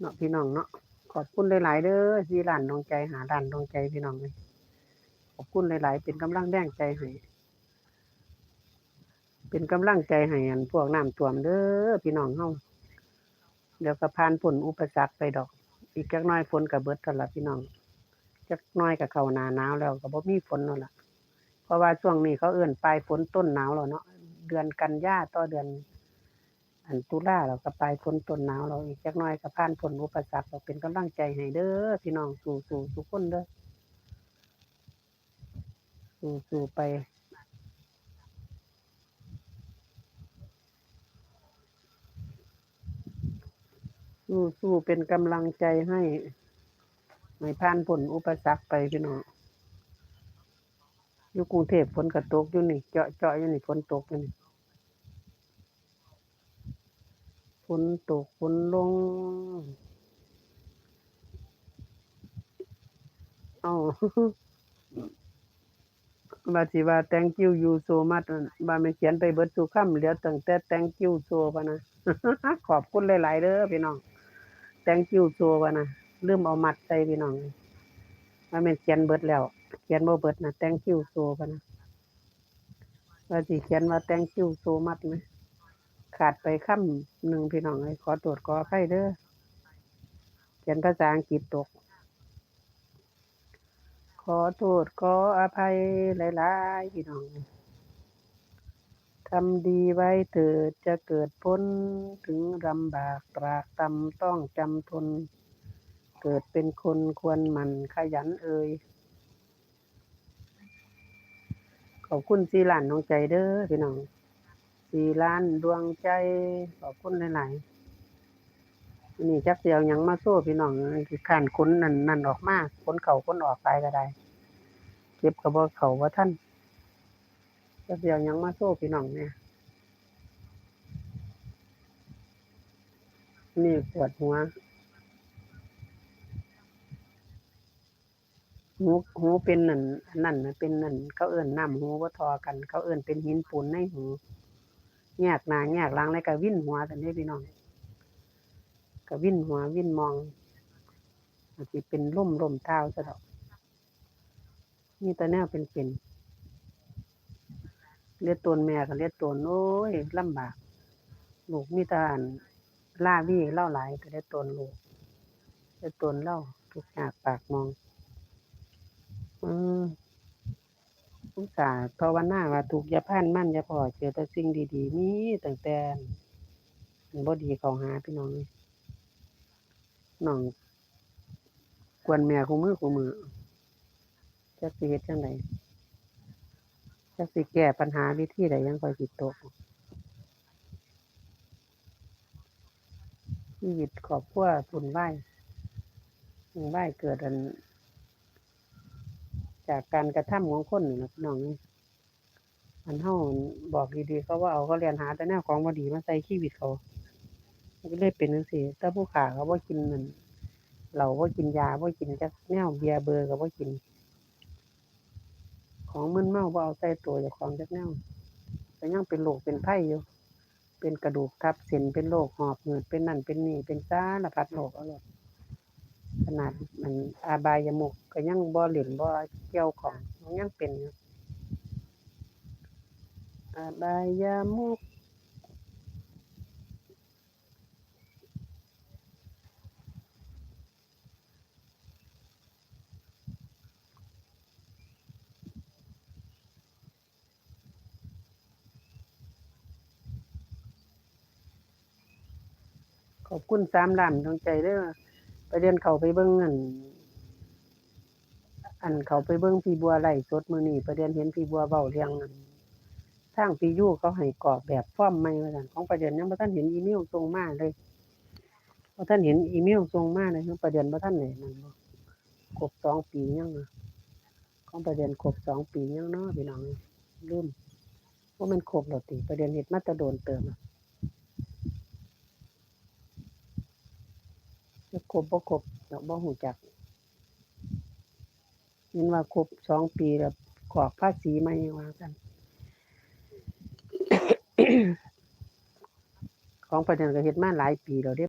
เนาะพี่น้องเนาะขอบคุณหลายๆเด้อที่ร้านดวงใจหาร้านดวงใจพี่น้องเลยขอบคุณหลาย ๆ เป็นกำลังแรงใจให้เป็นกำลังใจให้อันพวกน้ำท่วมเด้อพี่น้องเฮาเดี๋ยวก็ผ่านพ้นอุปสรรคไปดอก อีกจักน้อยฝนก็เบิดกันละพี่น้องจักน้อยก็เขาหนาหนาวแล้วก็บ่มีฝนแล้วล่ะเพราะว่าช่วงนี้เขาเอื้อนปลายฝนต้นหนาวแล้วเนาะเดือนกันยาต่อเดือน อันตุลาเราก็ปลายฝนต้นหนาวเราอีกจักน้อยก็ผ่านพ้นอุปสรรคเราเป็นกำลังใจให้เด้อพี่น้องสู้ๆทุกคนเด้อสู้ๆไปสู้ๆเป็นกำลังใจให้ไม่ผ่านพ้นอุปสรรคไปพี่น้องอยู่กรุงเทพฝนก็ตกอยู่นี่ เจาะเจาะอยู่นี่ฝนตกอยู่นี่ ฝนตกฝนลง เอาว่าสิว่า thank you you so much บาไม่เขียนไปเบิดทุกคำเหลือตั้งแต่ thank you so พะนะ ขอบคุณหลาย ๆเด้อพี่น้อง thank you so พะนะลืมเอามัดใส่พี่น้องว่าแม่เขียนเบิดแล้ว เขียนบ่เบิดนะ thank you so พะนะว่าสิเขียนว่า thank you so much ไหม ขาดไปคำหนึ่งพี่น้องเลยขอตรวจขออภัยเด้อเขียนภาษาอังกฤษตก ขอโทษขออภัยหลายๆพี่น้องทำดีไว้เถิดจะเกิดพ้นถึงลำบากตรากตำต้องจำทน เกิดเป็นคนควรหมั่นขยันเอ่ยขอบคุณสีหลานน้องใจเด้อพี่น้อง สี่ล้านดวงใจขอบคุณหลายๆนี่จักเสียวยังมาโซ่พี่น้องคือขานขนนั่นนั่นออกมาขนเข่าขนออกไปก็ได้เก็บกระบอกเขาว่าท่านจักเสียวยังมาโซ่พี่น้องเนี่ยนี่ปวดหัวหูหูเป็นนั่นนั่นเป็นนั่นเขาเอิ้นน้ำหูบ่าทอกัน เขาเอิ้นเป็นหินปูนในหู แยกหน้าแยกหลังแล้วก็วิ่นหัวแต่นี้พี่น้องก็วิ่นหัววิ่นมองอาจสิเป็นล่มล่มเท้าซะดอกนี่ต่แนวเป็นเป็นเลียดตนแม่ก็เลียดตนโอ้ยลำบากลูกมีต่อันล่าวี่เล่าหลายก็ได้ตนลูกได้ตนเล่าทุกอยากปากมอง อืม อุตส่าห์ภาวนาว่าถูกอยาพ่านมั่นอยาพอเจอแต่สิ่งดีๆมีตั้งแต่อันบ่ดีเขาหาพี่น้องน้องกวนแม่คู่มือคู่มือจักสิเฮ็ดจังไดจักสิแก้ปัญหาวิธีใดยังคอยสิตกชีวิตครอบครัววุ่นวายวุ่นวายเกิดอัน จากการกระทำของคนนี่นะพี่น้องนี่อันเฮาบอกดีๆเขาว่าเอาเขาเรียนหาแต่แนวของบ่ดีมาใส่ชีวิตเขามันก็เลยเป็นจังซี่แต่ผู้ขาเขาบ่กินนั่นเหล้าบ่กินยาบ่กินจักแนวเบียร์เบอร์ก็บ่กิน ของมึนเมาบ่เอาใส่ตัวเจ้าของจักแนวก็ยังเป็นโรคเป็นไข้อยู่ เป็นกระดูกทับเส้นเป็นโรคหอบหืดเป็นนั่นเป็นนี่เป็นสารพัดโรคเอาโลด ขนาดมันอาบายมุกก็ยังบ่เล่นบ่เกี่ยวของมันยังเป็นอยู่อาบายมุกขอบคุณสามล้านดวงใจเด้อ ไปเรียนเขาไปเบิ่งอัน อันเขาไปเบิ่งพี่บัวไล่สดมือนี้ประเด็นเห็นพี่บัวเว้าเรื่องอันทางพียู่เขาให้กรอกแบบฟอร์มใหม่ว่าซั่นของประเด็นยังบ่ทันเห็นอีเมลส่งมาเลยบ่ทันเห็นอีเมลส่งมาเลยของประเด็นบ่ทันได้นั่นบ่ครบสองปียังอะของประเด็นครบสองปียังเนาะพี่น้องลืมว่ามันครบแล้วติประเด็นเฮ็ดมาต่โดนเติมอะ จะครบบ่ครบดอกบ่หูจักเห็นว่าครบสองปีแล้วขอกภาษีใหม่ว่ากัน ของประเด็นก็เฮ็ดมาหลายปีแล้วเด้